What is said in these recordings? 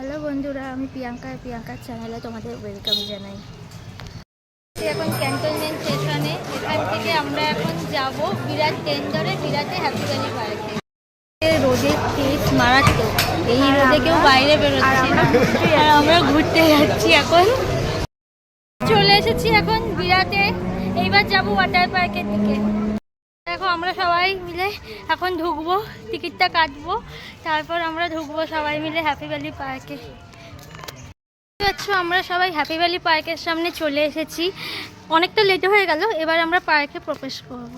Hello বন্ধুরা আমি প্রিয়াঙ্কা প্রিয়াঙ্কার চ্যানেলে তোমাদের ওয়েলকাম জানাই। এখন ক্যান্টনমেন্ট স্টেশনে এখান থেকে আমরা এখন যাব বিরাট ট্রেন ধরে বিরাটে হ্যাপি ভ্যালি পার্কে রোদের তেজ মারাত্মক। এই রোদে কেউ বাইরে বেরোচ্ছে না। আর আমরা ঘুরতে যাচ্ছি। এখন। চলে এসেছি এখন বিরাটে। এইবার যাব ওয়াটার পার্কের দিকে। দেখো, আমরা সবাই মিলে এখন ঢুকবো, টিকিটটা কাটবো, তারপর আমরা ঢুকবো সবাই মিলে হ্যাপি ভ্যালি পার্কে আমরা সবাই হ্যাপি ভ্যালি পার্কের সামনে চলে এসেছি। অনেকটা লেট হয়ে গেল, এবার আমরা পার্কে প্রবেশ করব।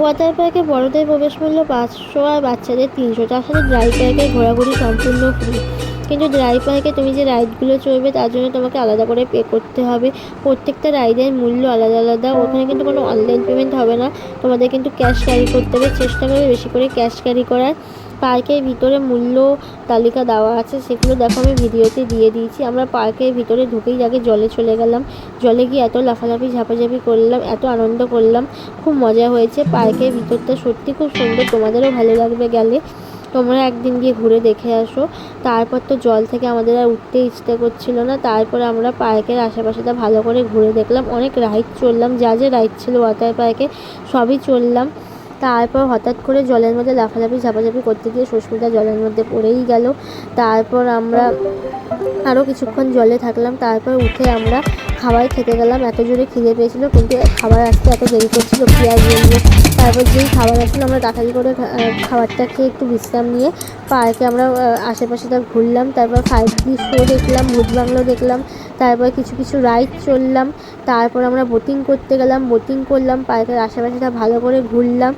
ওয়াটার পার্কে বড়দের প্রবেশ মূল্য পাঁচশো আর বাচ্চাদের তিনশো। তার সাথে ড্রাই পার্কে ঘোরাঘুরি সম্পূর্ণ ফ্রি কিন্তু ড্রাই পার্কে তুমি যে রাইডগুলো চলবে, তার জন্য তোমাকে আলাদা করে পে করতে হবে। প্রত্যেকটা রাইডের মূল্য আলাদা আলাদা। ওখানে কিন্তু কোনো অনলাইন পেমেন্ট হবে না। তোমাদের কিন্তু ক্যাশ ক্যারি করতে হবে। চেষ্টা করবে বেশি করে ক্যাশ ক্যারি করার। পার্কের ভিতরে মূল্য তালিকা দেওয়া আছে। সেগুলো দেখো আমি ভিডিওতে দিয়ে দিয়েছি। আমরা পার্কের ভিতরে ঢুকেই আগে জলে চলে গেলাম। জলে গিয়ে এত লাফালাফি, ঝাপাঝাপি করলাম, এত আনন্দ করলাম। খুব মজা হয়েছে। পার্কের ভিতরটা সত্যি খুব সুন্দর। তোমাদেরও ভালো লাগবে গেলে। তোমরা একদিন গিয়ে ঘুরে দেখে আসো। তারপর তো জল থেকে আমাদের আর উঠতে ইচ্ছে করছিল না। তারপর আমরা পার্কের আশেপাশেটা ভালো করে ঘুরে দেখলাম। অনেক রাইড চললাম। যা যা রাইড ছিল ওয়াটার পার্কে সবই চললাম। তারপর হঠাৎ করে জলের মধ্যে লাফালাফি, ঝাপাঝাপি করতে গিয়ে সুস্মিতা জলের মধ্যে পড়েই গেল। তারপর আমরা আরও কিছুক্ষণ জলে থাকলাম। তারপর উঠে আমরা খাবার খেতে গেলাম। এত জোরে খিদে পেয়েছিল, কিন্তু খাবার আসতে এত দেরি করছিল, পেঁয়াজ দিয়ে তারপর যেই খাবার আসলো আমরা তাড়াতাড়ি করে খাবারটা খেয়ে একটু বিশ্রাম নিয়ে পার্কে আমরা আশেপাশে তার ঘুরলাম। তারপর ফাইভ ডি শো দেখলাম ভূত বাংলো দেখলাম। তারপর কিছু কিছু রাইড চললাম, তারপর আমরা বোটিং করতে গেলাম বোটিং করলাম, পার্কের আশেপাশেটা ভালো করে ঘুরলাম,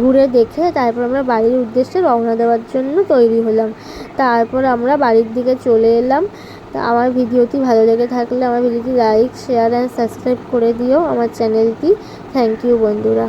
ঘুরে দেখে তারপর আমরা বাড়ির উদ্দেশ্যে রওনা দেওয়ার জন্য তৈরি হলাম। তারপর আমরা বাড়ির দিকে চলে এলাম। তা আমার ভিডিওটি ভালো লেগে থাকলে আমার ভিডিওটি লাইক শেয়ার অ্যান্ড সাবস্ক্রাইব করে দিও আমার চ্যানেলটি থ্যাংক ইউ বন্ধুরা।